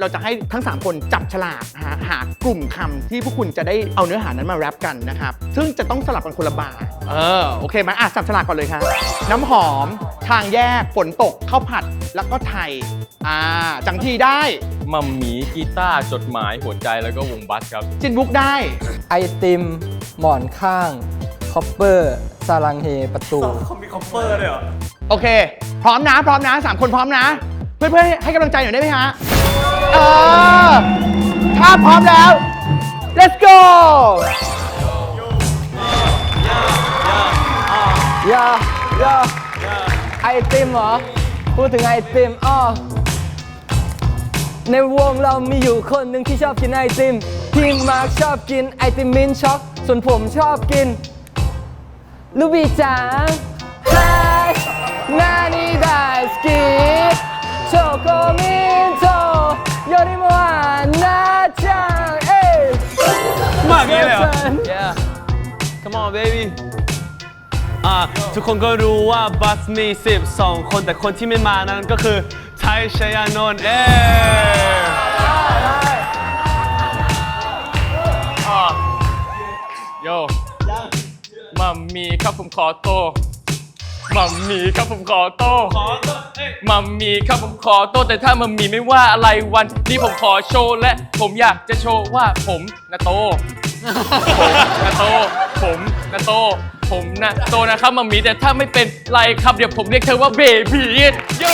เราจะให้ทั้ง 3 คนจับฉลากนะฮะหากลุ่มคำที่พวกคุณจะได้เอาเนื้อหานั้นมาแรปกันนะครับ ซึ่งจะต้องสลับกันคนละบาร์เออ โอเคไหมอะจับฉลากก่อนเลยครับ น้ำหอม ทางแยก ฝนตก ข้าวผัด แล้วก็ไทย อ่า จังทีได้มัมหมีกีตาร์จดหมายหัวใจแล้วก็วงบัสครับ จินบุ๊กได้ ไอติม หมอนข้าง คอปเปอร์ซาลังเฮประตู โอเค พร้อมนะ พร้อมนะสามคนพร้อมนะ เพื่อนๆให้กำลังใจหน่อยได้ไหมฮะเออ ถ้าพร้อมแล้ว let's go ยายาไอติมเหรอ พูดถึงไอติมอ้อในวงเรามีอยู่คนหนึ่งที่ชอบกินไอติม พี่มาร์คชอบกินไอติมมินท์ช็อก ส่วนผมชอบกิน ลูบี้จ๋าไฮนานี่ได้สกีโชโกมินโต baby อ่าทุกคนก็รู้ว่าบัสมี 12 คนแต่คนที่ไม่มานั้นก็คือไทยชยานนท์เออ่าโยมัมมี่ครับผมขอโตวมัมมี่ครับผมขอโตวมัมมี่ครับผมขอโตแต่ถ้ามัมมี่ไม่ว่าอะไรวันนี้ผมขอโชว์และผมอยากจะโชว์ว่าผมนะโต ผมนะโต ผมนะโต ผมนะโตนะครับมัมมี่แต่ถ้าไม่เป็นไรครับเดี๋ยวผมเรียกเธอว่าเบบีโย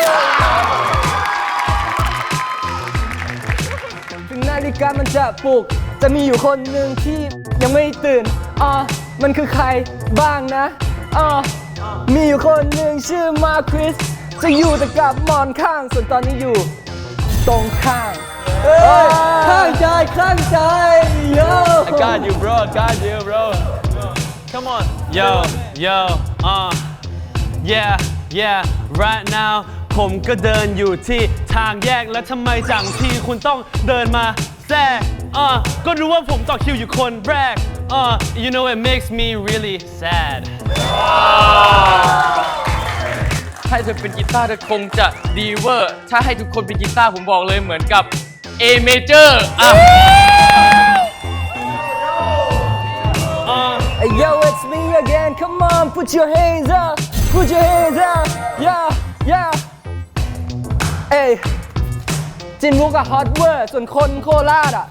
ถึงนาฬิกามันจะปลุก จะมีอยู่คนหนึ่งที่ยังไม่ตื่นอ่ามันคือใครบ้างนะอ่ามีอยู่คนหนึ่งชื่อมาคริส จะอยู่แต่กับหมอนข้าง ส่วนตอนนี้อยู่ ตรงข้างข้างใจข้างใจโย I got you bro got you bro Come on Yo Yo uh Yeah Yeah Right now ผมก็เดินอยู่ที่ทางแยกแล้วทำไมจังที่คุณต้องเดินมาแทรกอะก็รู้ว่าผมต่อคิวอยู่คนแรกอะ You know it makes me really sad ถ้าเธอเป็นกีตาร์เธอคงจะดีเวอร์ ถ้าให้ทุกคนเป็นกีตาร์ผมบอกเลยเหมือนกับ A major อะ come on put your hands up put your hands up yeah yeah เอ้ยจินวุกอะฮอตเวอร์ ส่วนคนโคราชอะ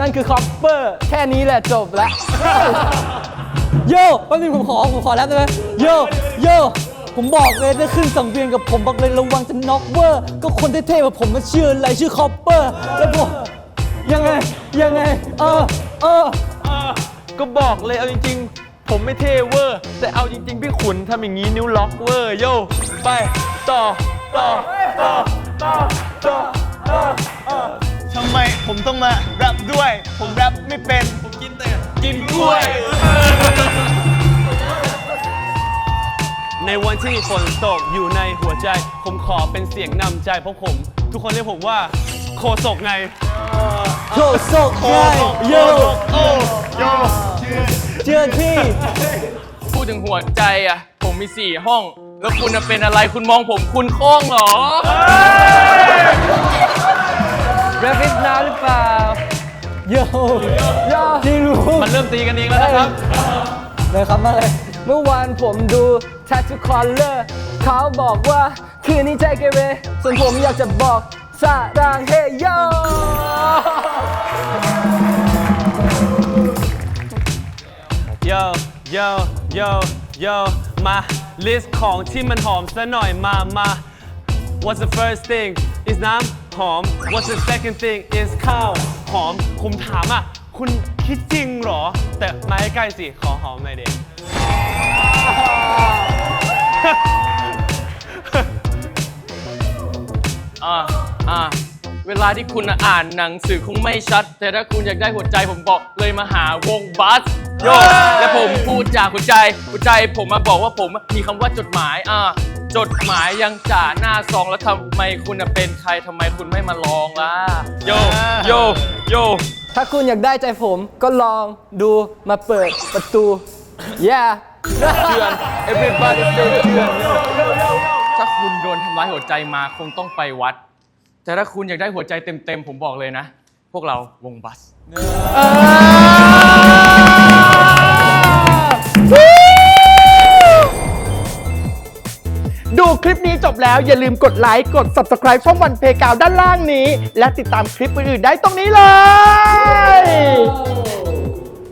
นั่นคือคอปเปอร์ แค่นี้แหละจบละโย่แป๊บนึงผมขอผมขอแล้วได้ไหมโย่โย่ผมบอกเลยได้ขึ้นสังเวียนกับผมบอกเลยระวังจะน็อกเวอร์ ก็คนเท่ๆแบบผมมันชื่ออะไรชื่อคอปเปอร์ แล้วผมยังไงยังไง เออเออก็บอกเลยเอาจริงๆ ผมไม่เท่เวอร์ แต่เอาจริง ๆ พี่ขุนทำอย่างนี้นิ้วล็อกเวอร์โย่ไปต่อต่อต่อต่อต่อต่อต่อทำไมผมต้องมาแรปด้วย ผมแรปไม่เป็น ผมกินแต่กินกล้วย ในวันที่ฝนตกอยู่ในหัวใจ ผมขอเป็นเสียงนำใจเพราะผม ทุกคนเรียกผมว่าโคศกไงโชโซกไงโย่เชื่อที่ พูดถึงหัวใจอะ ผมมีสี่ห้อง แล้วคุณน่ะเป็นอะไรคุณมองผมคุณคล้องเหรอแรปอิสนาหรือเปล่า โย่โย่จริงรู้มันเริ่มตีกันเองแล้วนะครับ เลยครับมาเลยเมื่อวานผมดู Tattoo Color เขาบอกว่า คืนนี้ใจเกเรส่วนผมอยากจะบอกสาดางเฮโยโย โยโยโยมาลิสต์ของที่มันหอมซะหน่อยมามา What's the first thing is น้ำหอม What's the second thing is ข้าวหอมผมถามอะ คุณคิดจริงเหรอ แต่มาใใกล้สิ ขอหอมหน่อยเด็อ่าอ่า เวลาที่คุณอ่านหนังสือคงไม่ชัด แต่ถ้าคุณอยากได้หัวใจผมบอกเลยมาหาวงบัสโยและผมพูดจากหัวใจ หัวใจผมมาบอกว่าผมมีคำว่าจดหมายอ่าจดหมายยังจ่าหน้าซองแล้วทำไมคุณน่ะเป็นใครทำไมคุณไม่มาลองล่ะโยโยโยถ้าคุณอยากได้ใจผมก็ลองดูมาเปิดประตู yeah เดือน everybody say เดือนถ้าคุณโดนทำร้ายหัวใจมาคงต้องไปวัด แต่ถ้าคุณอยากได้หัวใจเต็มๆ ผมบอกเลยนะ พวกเราวงบัส ดูคลิปนี้จบแล้วอย่าลืมกดไลค์กด subscribe ช่องวันเพกาวด้านล่างนี้ และติดตามคลิปอื่นๆได้ตรงนี้เลย